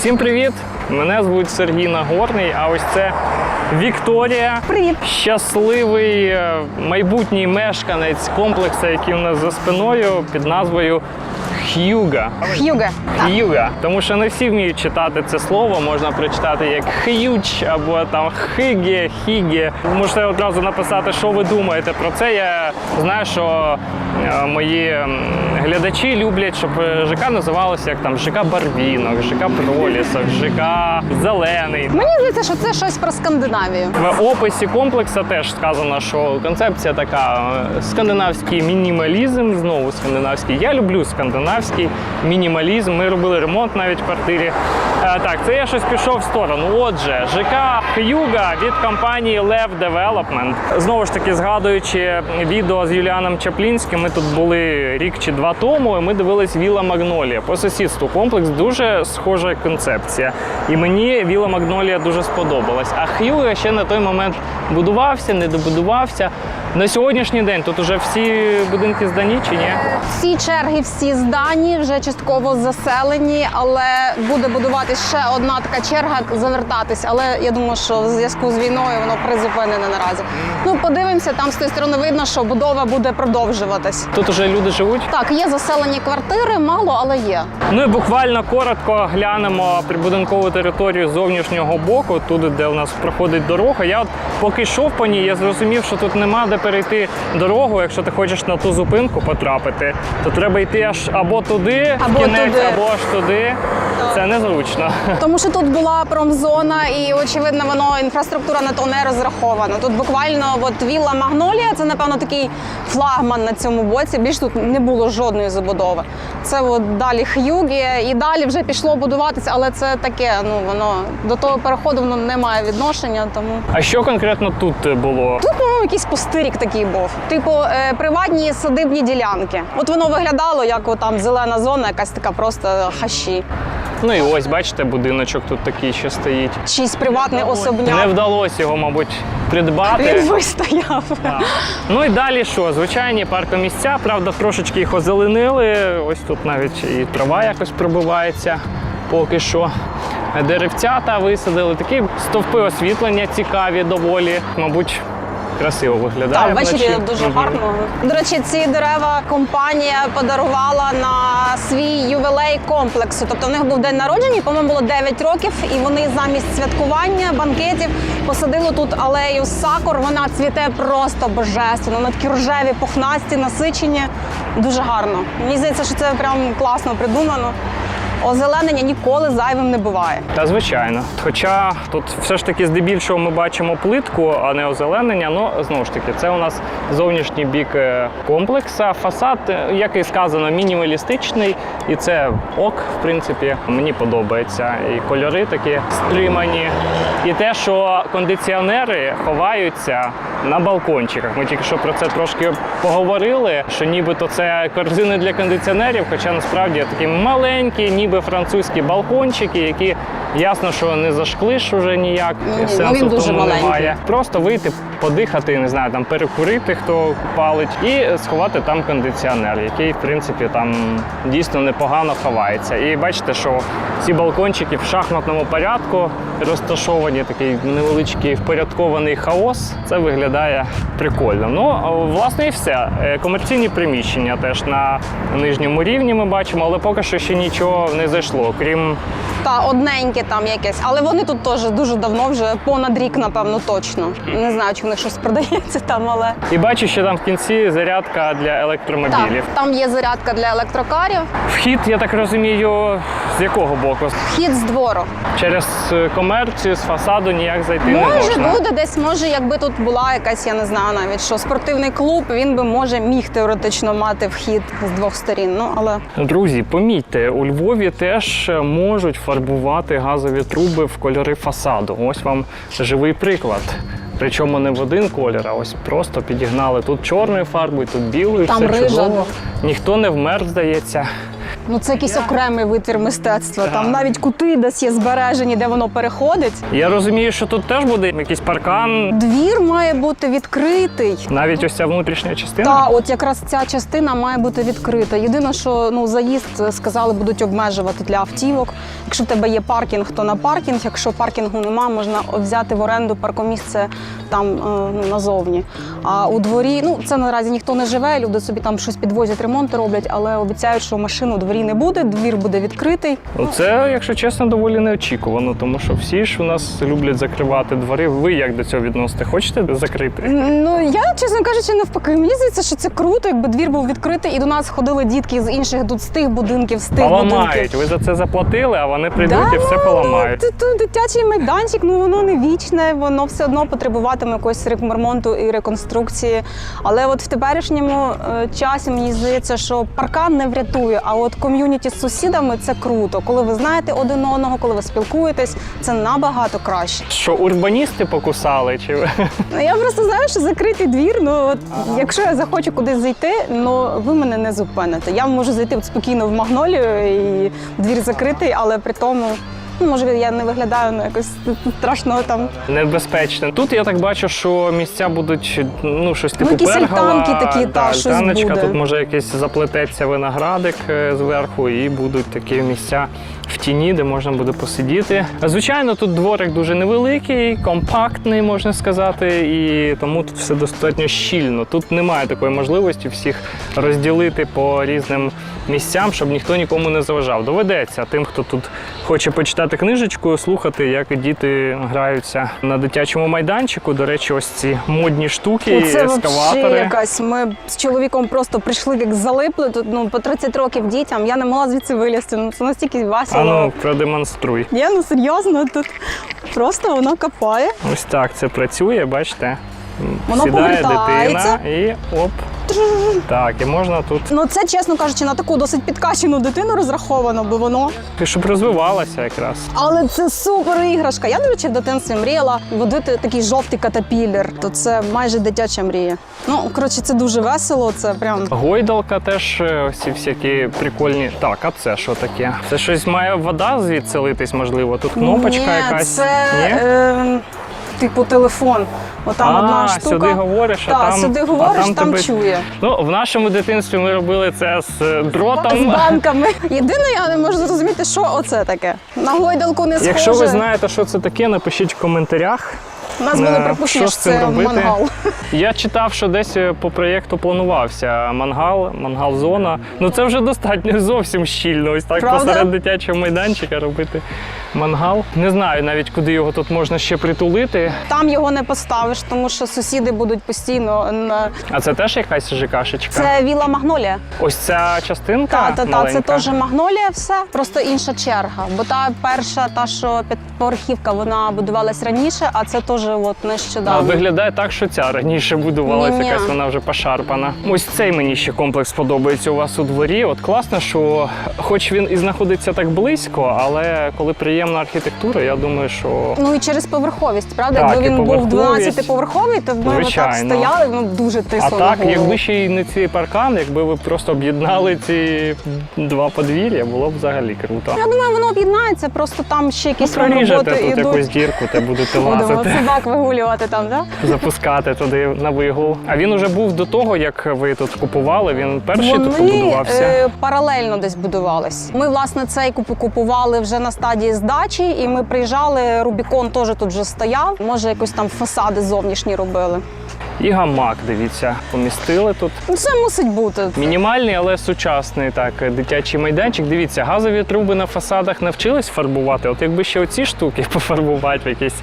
Всім привіт! Мене звуть Сергій Нагорний, а ось це Вікторія. Привіт. Щасливий е, майбутній мешканець комплексу, який у нас за спиною під назвою Х'юга. Х'юге. Х'юга. Тому що не всі вміють читати це слово, можна прочитати як х'юч або там хиге, хіге. Можете одразу написати, що ви думаєте про це. Я знаю, що мої глядачі люблять, щоб е, ЖК називалося як там ЖК Барвінок, ЖК Пролісок, ЖК Зелений. Мені здається, що це щось про Скандинавію. В описі комплексу теж сказано, що концепція така е, скандинавський мінімалізм, знову скандинавський. Я люблю скандинавський мінімалізм. Ми робили ремонт навіть в квартирі. Е, Так, це я щось пішов в сторону. Отже, ЖК Х'юга від компанії Lev Development. Знову ж таки, згадуючи відео з Юліаном Чаплінським, ми тут були рік чи два тому. і Ми дивились Віла Магнолія по сусідству. Комплекс дуже схожа концепція. І мені Віла Магнолія дуже сподобалась. А Хьюга ще на той момент будувався, не добудувався. На сьогоднішній день тут уже всі будинки здані чи ні? Всі черги, всі здані, вже частково заселені, але буде будуватись ще одна така черга завертатись. Але я думаю, що в зв'язку з війною воно призупинене наразі. Ну, подивимося, там з тої сторони видно, що будова буде продовжуватись. Тут уже люди живуть. Так, є заселені квартири, мало, але є. Ну і буквально коротко глянемо прибудинкову територію з зовнішнього боку, туди, де у нас проходить дорога. Я от поки йшов по ній, я зрозумів, що тут нема де перейти дорогу. Якщо ти хочеш на ту зупинку потрапити, то треба йти аж або туди, в Або кінець, туди. або аж туди. Це незручно. Тому що тут була промзона, і очевидно, воно інфраструктура на то не розрахована. Тут буквально от вілла Магнолія, це напевно такий флагман на цьому боці. Більш тут не було жодної забудови. Це от далі Х'югі, і далі вже пішло будуватися, але це таке. Ну воно до того переходу воно не має відношення. Тому А що конкретно тут було? тут по-моєму, якийсь пустирік такий був. Типу е, приватні садибні ділянки. От воно виглядало як там зелена зона, якась така просто хащі. Ну і ось бачите, будиночок тут такий ще стоїть. Чийсь приватний особняк. Не вдалося його, мабуть, придбати. Він вистояв. Так. Ну і далі що? Звичайні паркомісця, правда, трошечки їх озеленили. Ось тут навіть і трава якось пробивається поки що. Деревцята висадили, такі стовпи освітлення цікаві доволі. Мабуть, красиво виглядає. Так, ввечері дуже Мгм. гарно. До речі, ці дерева компанія подарувала на свій ювілей комплексу. Тобто в них був день народження, по-моєму, було 9 років, і вони замість святкування банкетів посадили тут алею сакур. Вона цвіте просто божественно. Вона такі рожеві, пухнасті, насичені. Дуже гарно. Мені здається, що це прям класно придумано. Озеленення ніколи зайвим не буває. Та звичайно. Хоча тут все ж таки здебільшого ми бачимо плитку, а не озеленення. Ну знову ж таки, це у нас зовнішній бік е, комплекса. Фасад, е, як і сказано, мінімалістичний, і це ок, в принципі, мені подобається. І кольори такі стримані. І те, що кондиціонери ховаються на балкончиках. Ми тільки що про це трошки поговорили, що нібито це корзини для кондиціонерів, хоча насправді такі маленькі, ніби французькі балкончики, які ясно, що не зашклиш уже ніяк. Ні, Сенсу ну він в дуже тому маленький. немає. Просто вийти, подихати, не знаю, там перекурити, хто палить, і сховати там кондиціонер, який, в принципі, там дійсно непогано ховається. І бачите, що ці балкончики в шахматному порядку розташовані, такий невеличкий впорядкований хаос. Це виглядає прикольно. Ну, власне, і все. Е, Комерційні приміщення теж на нижньому рівні ми бачимо, але поки що ще нічого не зайшло, крім Та одненьке там якесь, але вони тут теж дуже давно, вже понад рік, напевно, точно. Не знаю, чи в них щось продається там, але і бачу, що там в кінці зарядка для так, електромобілів. там є зарядка для електрокарів. Вхід, я так розумію, з якого боку? Вхід з двору. Через е, комерцію, з фасаду ніяк зайти не Може можна. буде десь, може, якби тут була якась, я не знаю навіть що спортивний клуб, він би може міг теоретично мати вхід з двох сторін. Ну але Друзі, помітьте, у Львові теж е, можуть фарбувати газові труби в кольори фасаду. Ось вам живий приклад. Причому не в один колір, а ось просто підігнали тут чорною фарбою, тут білою, все чудово. Ніхто не вмер, здається. Ну це якийсь окремий витвір мистецтва. Там навіть кути десь є збережені, де воно переходить. Я розумію, що тут теж буде якийсь паркан, Двір має бути відкритий. навіть ось ця внутрішня частина. Та от якраз ця частина має бути відкрита. Єдине, що ну заїзд е, сказали, будуть обмежувати для автівок. Якщо в тебе є паркінг, то на паркінг. Якщо паркінгу нема, можна взяти в оренду паркомісце там е, ну, назовні. А у дворі, ну це наразі ніхто не живе. Люди собі там щось підвозять, ремонти роблять, але обіцяють, що машин у дворі не буде. Двір буде відкритий. Ну, Це, якщо чесно, доволі неочікувано, тому що всі ж у нас люблять закривати двори. Ви як до цього відносите? Хочете закрити? Ну я чесно кажучи, навпаки. Мені здається, що це круто, якби двір був відкритий, і до нас ходили дітки з інших тут з тих будинків, з тих будинків. Ви за це заплатили, а вони прийдуть Да, і все ну, поламають. Це тут дитячий майданчик, ну воно не вічне, воно все одно потребуватиме якогось ремонту і реконструкції. Але от в теперішньому е, часі мені здається, що паркан не врятує. А от ком'юніті з сусідами це круто. Коли ви знаєте один одного, коли ви спілкуєтесь, це набагато краще. Що урбаністи покусали? Чи? Ну, Я просто знаю, що закритий двір. Ну от якщо я захочу кудись зайти, ну ви мене не зупините. Я можу зайти от спокійно в магнолію і двір закритий, але при тому. Ну, може, я не виглядаю ну, якось страшно там. Небезпечно. Тут я так бачу, що місця будуть ну щось типу якісь альтанки такі, та, та, щось альтаночка. буде. Тут може якийсь заплететься виноградик е, зверху, і будуть такі місця тіні, де можна буде посидіти. Звичайно, тут дворик дуже невеликий, компактний, можна сказати, і тому тут все достатньо щільно. Тут немає такої можливості всіх розділити по різним місцям, щоб ніхто нікому не заважав. Доведеться тим, хто тут хоче почитати книжечку, слухати, як діти граються на дитячому майданчику. До речі, ось ці модні штуки, це ескаватори. якась. Ми з чоловіком просто прийшли, як залипли. Тут ну по 30 років дітям. Я не могла звідси вилізти. Ну це настільки весело. Ну, продемонструй. Є, ну серйозно тут просто воно копає. Ось так це працює, бачите. Воно Сідає повертається. дитина і оп. Так, і можна тут, Ну це чесно кажучи, на таку досить підкачену дитину розраховано, бо воно. щоб розвивалася якраз. Але це супер іграшка. Я, до речі, в дитинстві мріяла водити такий жовтий катапілер. То це майже дитяча мрія. Ну коротше, це дуже весело. Це прям Гойдалка теж е, ось всякі прикольні. Так, а це що таке? Це щось має вода звідси литись, можливо. Тут кнопочка Ні, якась. Це Ні? е, типу телефон. Отам а, одна штука. сюди говориш, а там, сюди а говориш, там, тебе- чує. Ну, в нашому дитинстві ми робили це з е, З банками. Єдине, я не можу зрозуміти, що оце таке. На гойдалку не схоже. Якщо ви знаєте, що це таке, напишіть в коментарях. У нас було е, припущення, що це робити? мангал. Я читав, що десь е, по проєкту планувався мангал, мангал-зона. Ну це вже достатньо зовсім щільно. Ось так Правда? посеред дитячого майданчика робити мангал. Не знаю навіть куди його тут можна ще притулити. Там його не поставиш, тому що сусіди будуть постійно на А це теж якась ЖКшечка. це віла Магнолія. Ось ця частинка. Та, та, та, маленька. це теж магнолія, все просто інша черга. Бо та перша, та що п'ятиповерхівка, вона будувалась раніше, а це теж от А, нещодавно. виглядає так, що ця раніше будувалася, Ні-ні. якась вона вже пошарпана. Ось цей мені ще комплекс подобається у вас у дворі. От класно, що хоч він і знаходиться так близько, але коли приємна архітектура, я думаю, що Ну і через поверховість, правда? Так, Якби він був 12-поверховий, то б ми Звичайно. стояли, ну дуже тисло А так, голову. якби ще й не цей паркан, якби ви просто об'єднали ці два подвір'я, було б взагалі круто. Я думаю, воно об'єднається, просто там ще Ну, якісь проріжете роботи тут йдуть. якусь дірку, та будете Будемо лазити, собак вигулювати там, так? запускати туди на вигул. А він уже був до того, як ви тут купували. Він перший тут побудувався. е, паралельно десь будувались. Ми, власне, цей куп- купували вже на стадії здачі, і ми приїжджали. Рубікон теж тут вже стояв. Може, якось там фасади зовнішні робили. І гамак, дивіться, помістили тут. Ну, це мусить бути. Мінімальний, але сучасний так дитячий майданчик. Дивіться, газові труби на фасадах навчились фарбувати. От якби ще оці штуки пофарбувати в якийсь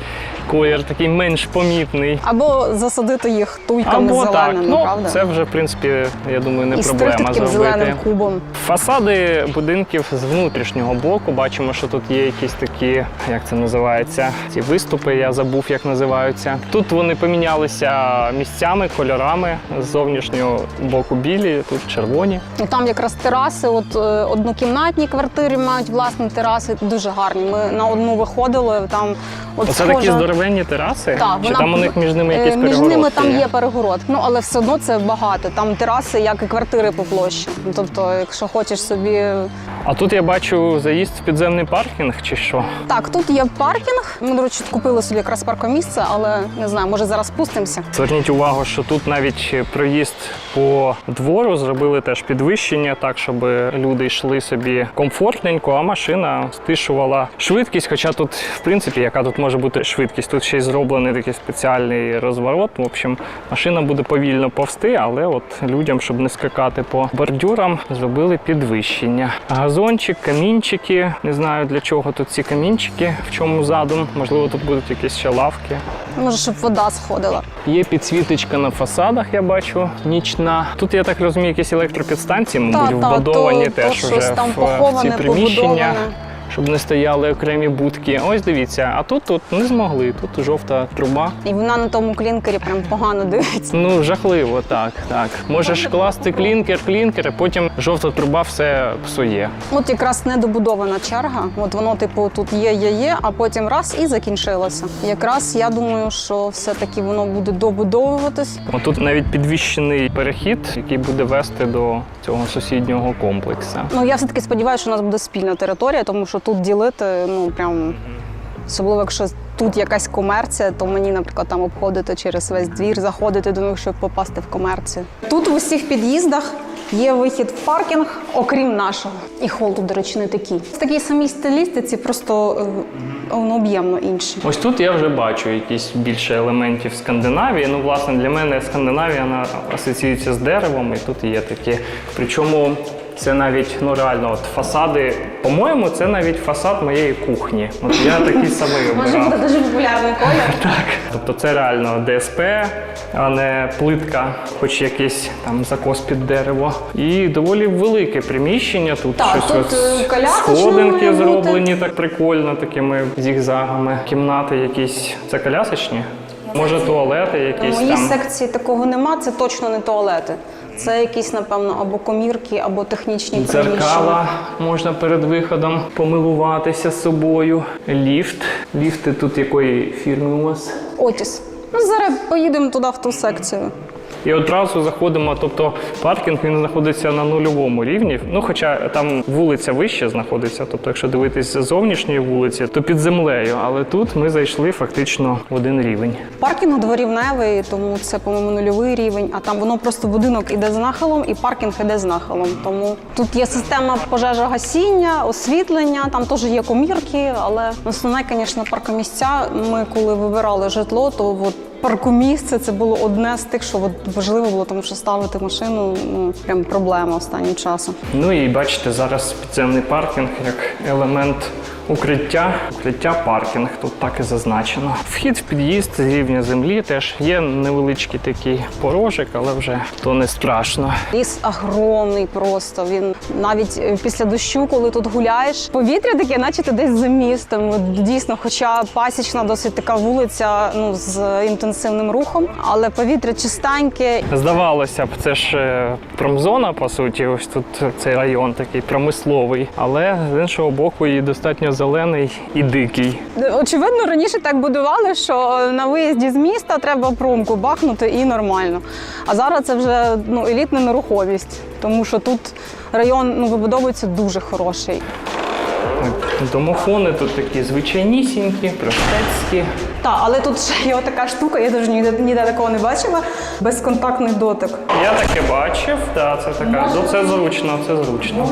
колір, такий менш помітний. Або засадити їх туйками Або так. Ну, правда? це вже в принципі, я думаю, не і проблема таким зробити. зеленим кубом. Фасади будинків з внутрішнього боку бачимо, що тут є якісь такі, як це називається, ці виступи. Я забув, як називаються. Тут вони помінялися місцями, кольорами з зовнішнього боку білі, тут червоні. І там якраз тераси, от е, однокімнатні квартири мають власні тераси, дуже гарні. Ми на одну виходили, там от Оце такі здоровенні тераси? Так, Чи вона- там у них між ними Е, якісь Між ними там є? є перегород. Ну але все одно це багато. Там тераси, як і квартири по площі. Ну, Тобто, якщо хочеш собі. А тут я бачу заїзд в підземний паркінг чи що? Так, тут є паркінг. Ми, до речі, купили собі якраз паркомісце, але не знаю, може зараз спустимося. Зверніть увагу, що тут навіть проїзд по двору зробили теж підвищення, так щоб люди йшли собі комфортненько, а машина стишувала швидкість. Хоча тут, в принципі, яка тут може бути швидкість? Тут ще й зроблений такий спеціальний розворот. В общем, машина буде повільно повсти, але от людям, щоб не скакати по бордюрам, зробили підвищення. Газончик, камінчики. Не знаю для чого тут ці камінчики, в чому задум. Можливо, тут будуть якісь ще лавки. Може, щоб вода сходила. Є підсвіточка на фасадах, я бачу, нічна. Тут, я так розумію, якісь електропідстанції, мабуть, Та, та, вбудовані то- теж то уже там в ці приміщення, побудоване. Щоб не стояли окремі будки. Ось дивіться, а тут, тут не змогли. Тут жовта труба. І вона на тому клінкері прям погано дивиться. Ну, жахливо, так, так. Можеш класти клінкер, клінкер, а потім жовта труба все псує. От якраз недобудована черга. От воно, типу, тут є, є, є, а потім раз і закінчилося. Якраз я думаю, що все-таки воно буде добудовуватись. Отут навіть підвищений перехід, який буде вести до цього сусіднього комплексу. Ну я все таки сподіваюся, що у нас буде спільна територія, тому що тут ділити, ну прям особливо, якщо тут якась комерція, то мені, наприклад, там обходити через весь двір, заходити до них, щоб попасти в комерцію. Тут в усіх під'їздах. Є вихід в паркінг, окрім нашого. І хол тут, до речі, не такий. В такій самій стилістиці, просто е, воно об'ємно інший. Ось тут я вже бачу якісь більше елементів Скандинавії. Ну, власне, для мене Скандинавія вона асоціюється з деревом, і тут є такі. Причому це навіть ну реально, от фасади. По-моєму, це навіть фасад моєї кухні. От я такий самий обирав. дуже популярний колір. Так. Тобто це реально ДСП, а не плитка, хоч якийсь там закос під дерево. І доволі велике приміщення. Тут Так, щось тут, ось е, сходинки зроблені так прикольно, такими зігзагами. Кімнати якісь. Це колясочні? Може, туалети якісь моїй там. секції такого нема, це точно не туалети. Це якісь, напевно, або комірки, або технічні приміщення. Дзеркала можна перед виходом помилуватися собою. Ліфт. Ліфти тут якої фірми у вас? Отіс. Ну, зараз поїдемо туди в ту секцію. І одразу заходимо. Тобто паркінг він знаходиться на нульовому рівні. Ну, хоча там вулиця вище знаходиться. Тобто, якщо дивитись з зовнішньої вулиці, то під землею. Але тут ми зайшли фактично в один рівень. Паркінг дворівневий, тому це, по-моєму, нульовий рівень. А там воно просто будинок іде з нахилом, і паркінг іде з нахилом. Тому тут є система пожежогасіння, освітлення, там теж є комірки, але основне, звісно, паркомісця. Ми коли вибирали житло, то от паркомісце це було одне з тих, що важливо було, тому що ставити машину ну прям проблема останнім часом. Ну і бачите, зараз підземний паркінг як елемент укриття. Укриття паркінг тут так і зазначено. Вхід в під'їзд з рівня землі теж є невеличкий такий порожик, але вже то не страшно. Ліс огромний просто. Він навіть е, після дощу, коли тут гуляєш, повітря таке, наче ти десь за містом. Дійсно, хоча пасічна, досить така вулиця, ну з інтенсивним рухом, але повітря чистеньке. Здавалося б, це ж е, промзона, по суті, ось тут цей район такий промисловий, але з іншого боку, і достатньо зелений і дикий. Очевидно, раніше так будували, що на виїзді з міста треба промку бахнути і нормально. А зараз це вже ну елітна нерухомість, тому що тут район ну вибудовується дуже хороший. Домофони тут такі звичайнісінькі, простецькі. Так, але тут ще є така штука, я дуже ніде, ніде такого не бачила. Безконтактний дотик. Я таке бачив, да, це така. Ну це зручно, це зручно.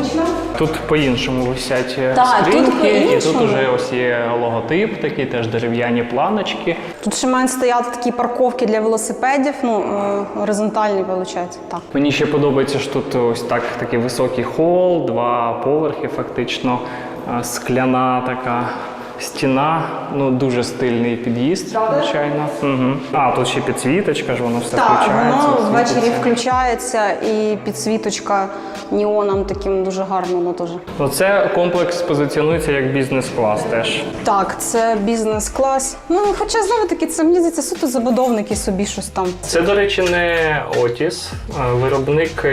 Тут по-іншому висять е, Так, тут скриньки, і тут уже ось є логотип, такий теж дерев'яні планочки. Тут ще мають стояти такі парковки для велосипедів, ну е, горизонтальні, виходить. Так. Мені ще подобається, що тут ось так такий високий хол, два поверхи, фактично, скляна така. Стіна, ну дуже стильний під'їзд, звичайно. Угу. А, тут ще підсвіточка ж, воно все Так, включається. воно ввечері включається і підсвіточка неоном таким дуже гарно. Воно теж. Оце комплекс позиціонується як бізнес-клас теж. Так, це бізнес-клас. Ну, хоча знову таки, це мені здається, суто забудовники собі щось там. Це, до речі, не а виробник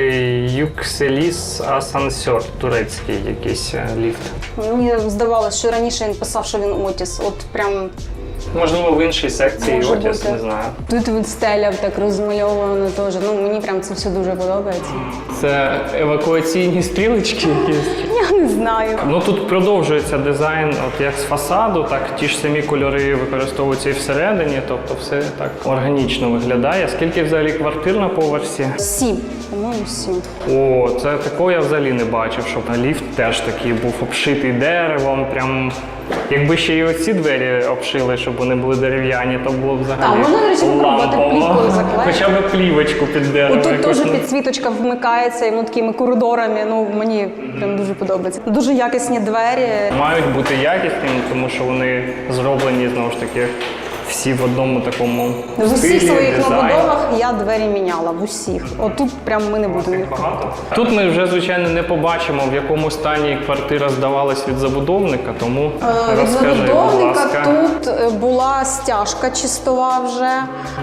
Юкселіс Асансер, турецький якийсь е, ліфт. Мені здавалося, що раніше він писав, що він Отіс. От прям Можливо, в іншій секції Може бути. не знаю. Тут от стеля так розмальована теж. Ну мені прям це все дуже подобається. Це евакуаційні стрілочки якісь. Я не знаю. Ну тут продовжується дизайн, от як з фасаду, так ті ж самі кольори використовуються і всередині, тобто все так органічно виглядає. Скільки взагалі квартир на поверсі? Сім, по-моєму, сім. О, це такого я взагалі не бачив, щоб ліфт теж такий був обшитий деревом. Прям якби ще й оці двері обшили, щоб вони були дерев'яні, то було взагалі. Так, можна, до речі, попробувати плівкою заклеїти. Хоча б плівочку під дерево. Тут теж ну. підсвіточка вмикається і ну, такими коридорами. Ну мені прям дуже подобається. Дуже якісні двері. мають бути якісними, тому що вони зроблені знову ж таки всі в одному такому В усіх своїх новодовах я двері міняла. В усіх. Отут прям ми не будемо. Тут ми вже звичайно не побачимо, в якому стані квартира здавалась від забудовника, тому Е, Від розкажи, будь забудовника ласка, тут е, була стяжка чистова вже,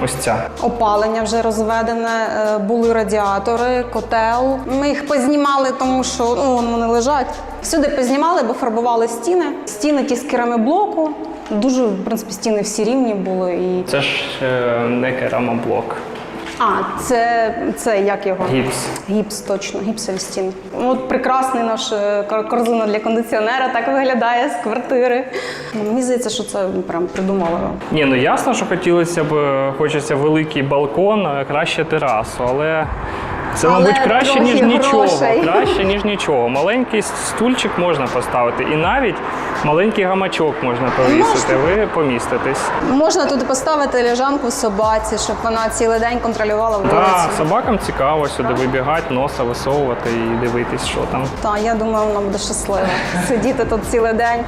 ось ця. опалення вже розведене, е, були радіатори, котел. Ми їх познімали, тому що ну, вони лежать. Всюди познімали, бо фарбували стіни. Стіни ті з керамоблоку. Дуже, в принципі, стіни всі рівні були. І... Це ж е, не керамоблок, А, це, це як його? гіпс. Гіпс, точно, гіпсові стіни. От прекрасний наш е, корзина для кондиціонера так виглядає з квартири. Ну, Мені здається, що це прям придумали. Ні, ну ясно, що хотілося б, е, хочеться великий балкон, краще терасу, але. Це, Але мабуть, краще, ніж трохи нічого. грошей. Краще, ніж нічого. Маленький стульчик можна поставити. І навіть маленький гамачок можна повісити. Ви поміститесь. Можна тут поставити лежанку собаці, щоб вона цілий день контролювала вулицю. Так, собакам цікаво сюди вибігати, носа висовувати і дивитись, що там. Та я думаю, вона буде щаслива сидіти тут цілий день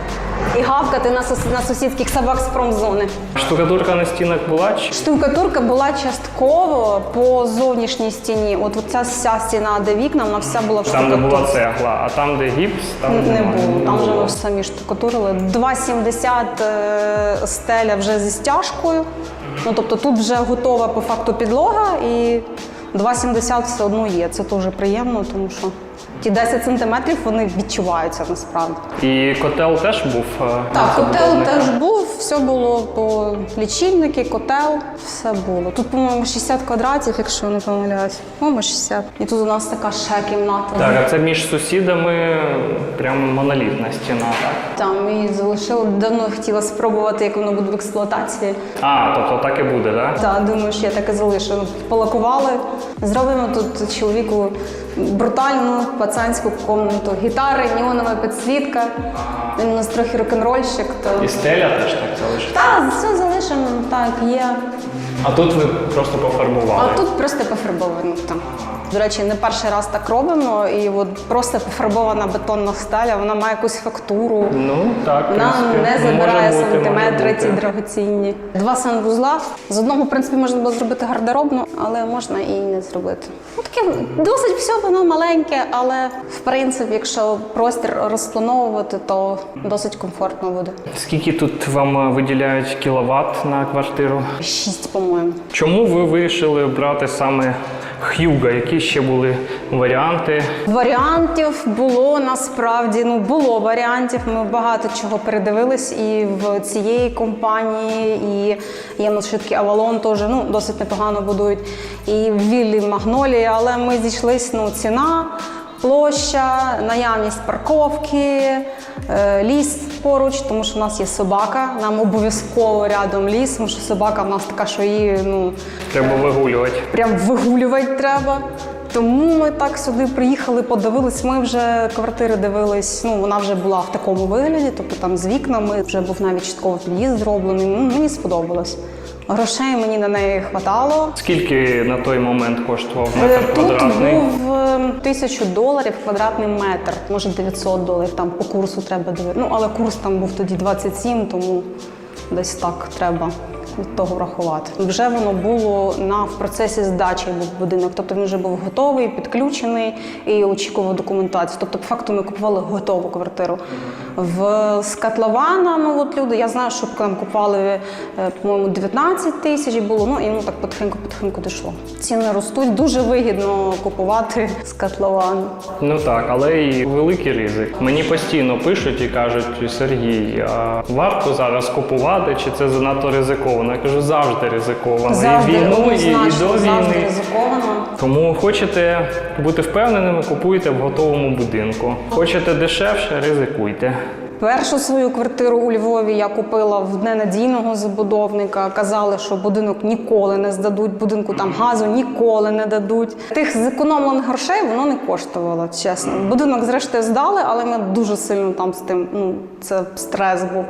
і гавкати на, сус- на сусідських собак з промзони. Штукатурка на стінах була чи Штукатурка була частково по зовнішній стіні. От, ця вся стіна, де вікна, вона вся була в там, де була цегла, а там, де гіпс, там Не немає. було, там вже ми самі штукатурили. 2,70 е, стеля вже зі стяжкою. Ну тобто тут вже готова по факту підлога і 2,70 все одно є. Це дуже приємно, тому що ті 10 сантиметрів вони відчуваються насправді. І котел теж був. е, Так, котел теж був, все було по лічильники, котел, все було. Тут, по-моєму, 60 квадратів, якщо не помиляюсь. По-моєму, 60. І тут у нас така ще кімната. Так, а це між сусідами прям монолітна стіна, так? Там і залишила давно хотіла спробувати, як воно буде в експлуатації. А, тобто так і буде, так? Та думаю, що я так і залишу. Полакували. Зробимо тут чоловіку брутальну пацанську комнату. Гітари, неонова підсвітка. Він у нас трохи рок-н-рольщик. То... І стеля теж так залишиться. Так, все залишимо, так, є. А тут ви просто пофарбували. А тут просто пофарбовано там. До речі, не перший раз так робимо, і от просто пофарбована бетонна стеля, вона має якусь фактуру. Ну, так, Вона принципі, не забирає бути, сантиметри ці бути. дорогоцінні. Два санвузла. З одного, в принципі, можна було зробити гардеробну, але можна і не зробити. Ну таке досить все воно маленьке, але в принципі, якщо простір розплановувати, то досить комфортно буде. Скільки тут вам е, виділяють кіловат на квартиру? Шість, по-моєму. Чому ви вирішили брати саме Х'юга? Які ще були варіанти? Варіантів було насправді. Ну було варіантів. Ми багато чого передивились і в цієї компанії, і є на швидкі Авалон теж ну досить непогано будують. І Віллі Магнолії, але ми зійшлись ну ціна. Площа, наявність парковки, е, ліс поруч, тому що в нас є собака. Нам обов'язково рядом ліс, тому що собака в нас така, що її ну Треба вигулювати. прям вигулювати треба. Тому ми так сюди приїхали, подивились. Ми вже квартири дивились. Ну вона вже була в такому вигляді, тобто там з вікнами вже був навіть частково під'їзд зроблений. Ну, мені сподобалось. Грошей мені на неї хватало. Скільки на той момент коштував Е, метр Тут квадратний? був е, тисячу доларів квадратний метр, може 900 доларів. Там по курсу треба дивитися. Ну але курс там був тоді 27, тому десь так треба того врахувати. Вже воно було на в процесі здачі будинок. Тобто він вже був готовий, підключений і очікував документацію. Тобто, по факту ми купували готову квартиру. В з ну от люди, я знаю, що там купували, е, по-моєму, 19 тисяч було, ну і ну так потихеньку-потихеньку дійшло. Ціни ростуть, дуже вигідно купувати з котловану. Ну так, але і великий ризик. Мені постійно пишуть і кажуть, Сергій, а варто зараз купувати, чи це занадто ризиковано? Я кажу, завжди ризиковано. Завжди і війну, і, і до війни. ризиковано. Тому хочете бути впевненими, купуйте в готовому будинку. Хочете дешевше, ризикуйте. Першу свою квартиру у Львові я купила в ненадійного забудовника. Казали, що будинок ніколи не здадуть, будинку там газу ніколи не дадуть. Тих зекономлених грошей воно не коштувало, чесно. Будинок, зрештою, здали, але ми дуже сильно там з тим. Ну це стрес був.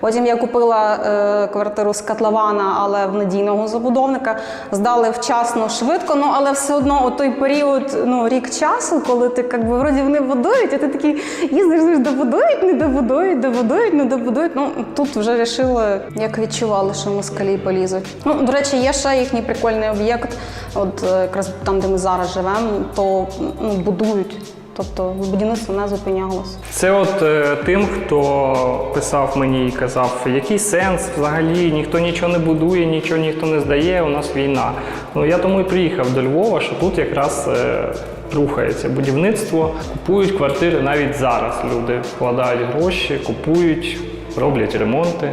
Потім я купила е, квартиру з котлована, але в надійного забудовника. Здали вчасно, швидко. Ну але все одно у той період, ну рік часу, коли ти як би вроді вони будують, а ти такий їздиш, їздиш, добудують, не добудують, добудують, не добудують. Ну тут вже вирішили, як відчували, що москалі полізуть. Ну до речі, є ще їхній прикольний об'єкт. От е, якраз там, де ми зараз живемо, то ну, будують. Тобто будівництво не зупинялось. Це от е, тим, хто писав мені і казав, який сенс взагалі, ніхто нічого не будує, нічого ніхто не здає, у нас війна. Ну я тому і приїхав до Львова, що тут якраз е, рухається будівництво, купують квартири навіть зараз. Люди вкладають гроші, купують, роблять ремонти.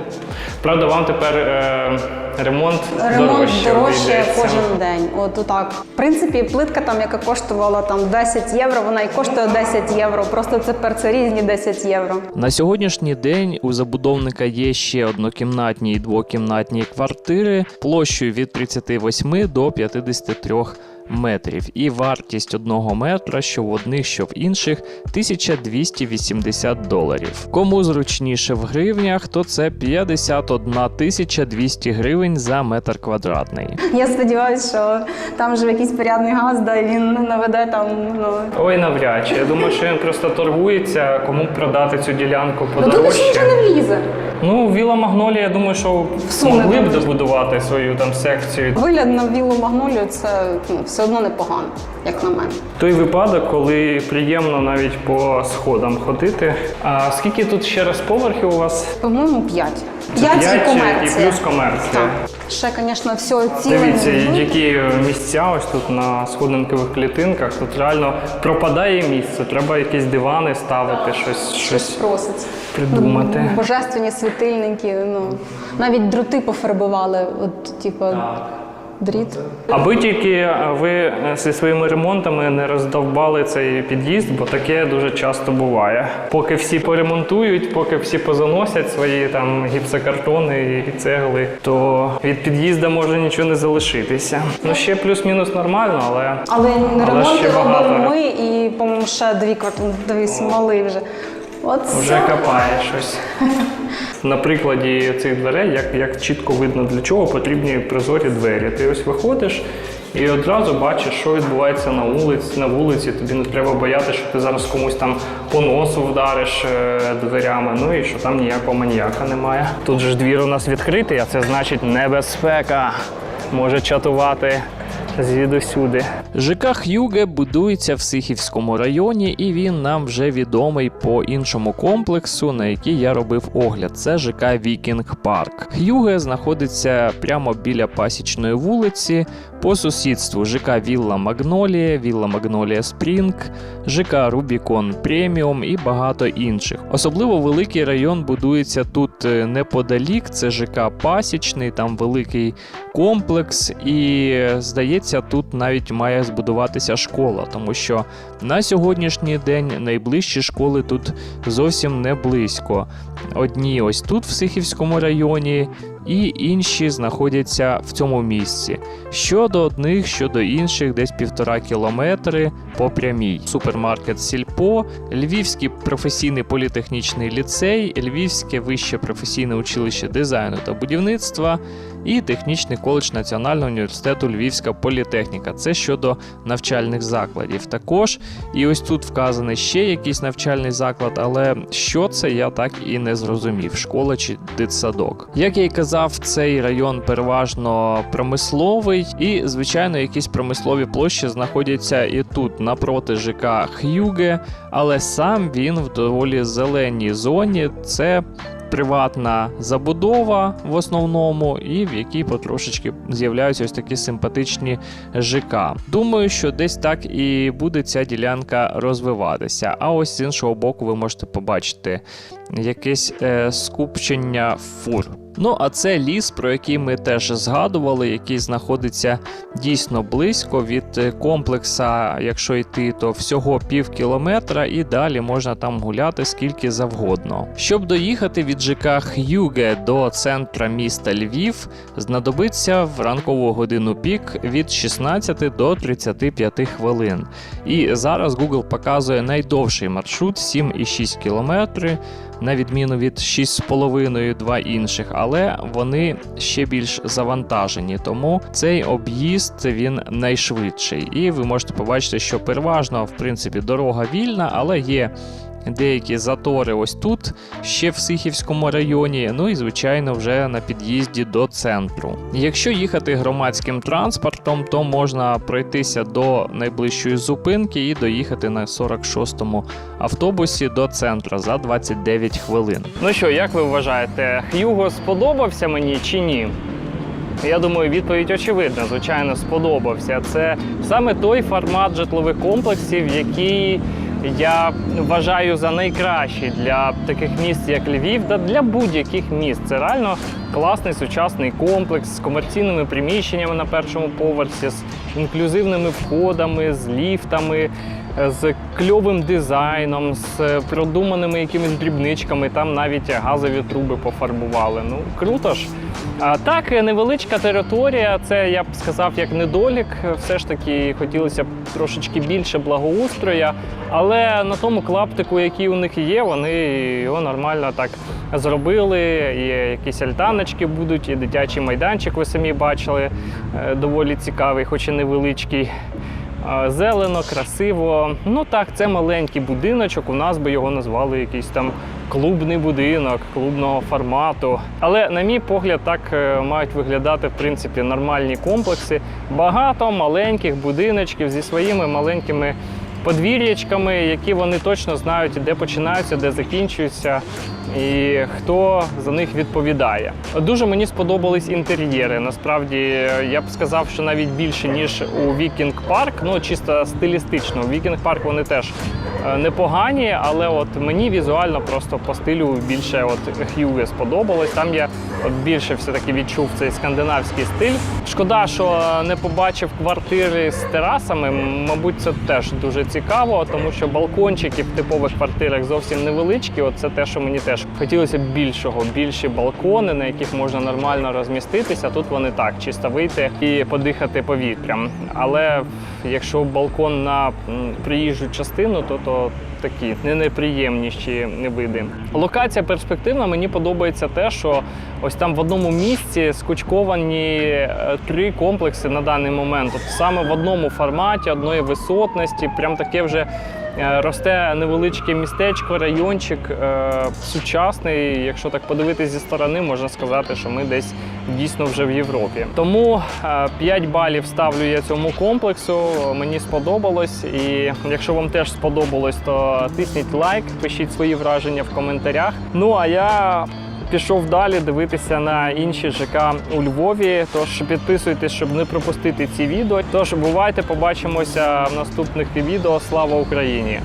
Правда, вам тепер е, ремонт, Ремонт дорожче, дорожче кожен день. От так. В принципі, плитка там, яка коштувала там 10 євро, вона і коштує 10 євро. Просто тепер це різні 10 євро. На сьогоднішній день у забудовника є ще однокімнатні і двокімнатні квартири площею від 38 до 53 метрів. І вартість одного метра, що в одних, що в інших, 1280 доларів. Кому зручніше в гривнях, то це 51 200 гривень за метр квадратний. Я сподіваюся, що там вже якийсь порядний газ, да, і він наведе там. Ну Ой, навряд чи. Я думаю, що він просто торгується, кому продати цю ділянку Ну, ж подорожче. нічого не влізе. Ну, Віла Магнолія, я думаю, що Всуне могли б добудувати свою там секцію. Вигляд на віллу Магнолію це ну, все одно непогано, як на мене. Той випадок, коли приємно навіть по сходам ходити. А скільки тут ще раз поверхів у вас? По-моєму, 5. Це 5 п'ять і комерція. і плюс комерція. Так. Ще, звісно, все оцінено. Дивіться, які місця ось тут на сходинкових клітинках. Тут реально пропадає місце. Треба якісь дивани ставити, щось, щось просить. придумати. Божественні світильники, ну навіть дроти пофарбували, от типу дріт. Аби тільки ви зі своїми ремонтами не роздовбали цей під'їзд, бо таке дуже часто буває. Поки всі поремонтують, поки всі позаносять свої там гіпсокартони і цегли, то від під'їзда може нічого не залишитися. Ну ще плюс-мінус нормально, але Але Але ремонти робимо ми і, по-моєму, ще дві квартири, дивись, малий вже. От вже все. капає щось. На прикладі цих дверей, як, як чітко видно, для чого потрібні прозорі двері. Ти ось виходиш і одразу бачиш, що відбувається на вулиці. На вулиці. Тобі не треба боятися, що ти зараз комусь там по носу вдариш е, дверями. Ну і що там ніякого маніяка немає. Тут же ж двір у нас відкритий, а це значить небезпека. Може чатувати звідусюди. ЖК Х'юге будується в Сихівському районі, і він нам вже відомий по іншому комплексу, на який я робив огляд. Це ЖК Вікінг Парк. Х'юге знаходиться прямо біля пасічної вулиці. По сусідству ЖК Вілла Магнолія, Вілла Магнолія Спрінг, ЖК Рубікон Преміум і багато інших. Особливо великий район будується тут е, неподалік. Це ЖК Пасічний, там великий комплекс, і е, здається, тут навіть має збудуватися школа, тому що на сьогоднішній день найближчі школи тут зовсім не близько. Одні ось тут, в Сихівському районі, і інші знаходяться в цьому місці. Щодо одних, щодо інших, десь півтора кілометри по прямій. Супермаркет Сільпо, Львівський професійний політехнічний ліцей, Львівське вище професійне училище дизайну та будівництва і технічний коледж Національного університету Львівська політехніка. Це щодо навчальних закладів. Також і ось тут вказаний ще якийсь навчальний заклад, але що це я так і не зрозумів: школа чи дитсадок. Як я й казав. цей район переважно промисловий, і, звичайно, якісь промислові площі знаходяться і тут, напроти ЖК Х'юге, але сам він в доволі зеленій зоні. Це приватна забудова в основному, і в якій потрошечки з'являються ось такі симпатичні ЖК. Думаю, що десь так і буде ця ділянка розвиватися. А ось з іншого боку, ви можете побачити якесь е, скупчення фур. Ну, а це ліс, про який ми теж згадували, який знаходиться дійсно близько від е, комплекса, якщо йти, то всього пів кілометра, і далі можна там гуляти скільки завгодно. Щоб доїхати від ЖК Х'юге до центра міста Львів, знадобиться в ранкову годину пік від 16 до 35 хвилин. І зараз Google показує найдовший маршрут 7,6 кілометри на відміну від 6,5 два інших, але вони ще більш завантажені. Тому цей об'їзд він найшвидший. І ви можете побачити, що переважно в принципі дорога вільна, але є. Деякі затори ось тут, ще в Сихівському районі, ну і звичайно вже на під'їзді до центру. Якщо їхати громадським транспортом, то можна пройтися до найближчої зупинки і доїхати на 46-му автобусі до центру за 29 хвилин. Ну що, як ви вважаєте, Х'юго сподобався мені чи ні? Я думаю, відповідь очевидна. Звичайно, сподобався. Це саме той формат житлових комплексів, який я вважаю за найкращий для таких міст, як Львів, та для будь-яких міст. Це реально класний сучасний комплекс з комерційними приміщеннями на першому поверсі, з інклюзивними входами, з ліфтами. З кльовим дизайном, з продуманими якимись дрібничками, там навіть газові труби пофарбували. Ну круто ж. А так, невеличка територія, це я б сказав як недолік. Все ж таки хотілося б трошечки більше благоустроя, але на тому клаптику, який у них є, вони його нормально так зробили. І якісь альтаночки будуть, і дитячий майданчик, ви самі бачили, е, доволі цікавий, хоч і невеличкий. Зелено, красиво. Ну так, це маленький будиночок. У нас би його назвали якийсь там клубний будинок, клубного формату. Але, на мій погляд, так е, мають виглядати в принципі нормальні комплекси. Багато маленьких будиночків зі своїми маленькими подвір'ячками, які вони точно знають, де починаються, де закінчуються, і хто за них відповідає. Дуже мені сподобались інтер'єри. Насправді я б сказав, що навіть більше ніж у Вікінг Парк. Ну чисто стилістично. У Вікінг Парк вони теж непогані, але от мені візуально просто по стилю більше от Х'юге сподобалось. Там я більше все-таки відчув цей скандинавський стиль. Шкода, що не побачив квартири з терасами. Мабуть, це теж дуже цікаво, тому що балкончики в типових квартирах зовсім невеличкі. От це те, що мені теж хотілося більшого, більші балкони, на яких можна нормально розміститися. Тут вони так, чисто вийти і подихати повітрям. Але якщо балкон на приїжджу частину, то то такі не найприємніші види. Локація перспективна. Мені подобається те, що ось там в одному місці скучковані е, три комплекси на даний момент. От саме в одному форматі, одної висотності, прям таке вже. е, Росте невеличке містечко, райончик е, сучасний. Якщо так подивитись зі сторони, можна сказати, що ми десь дійсно вже в Європі. Тому е, 5 балів ставлю я цьому комплексу. Мені сподобалось. І якщо вам теж сподобалось, то тисніть лайк, пишіть свої враження в коментарях. Ну а я пішов далі дивитися на інші ЖК у Львові. Тож підписуйтесь, щоб не пропустити ці відео. Тож бувайте, побачимося в наступних відео. Слава Україні!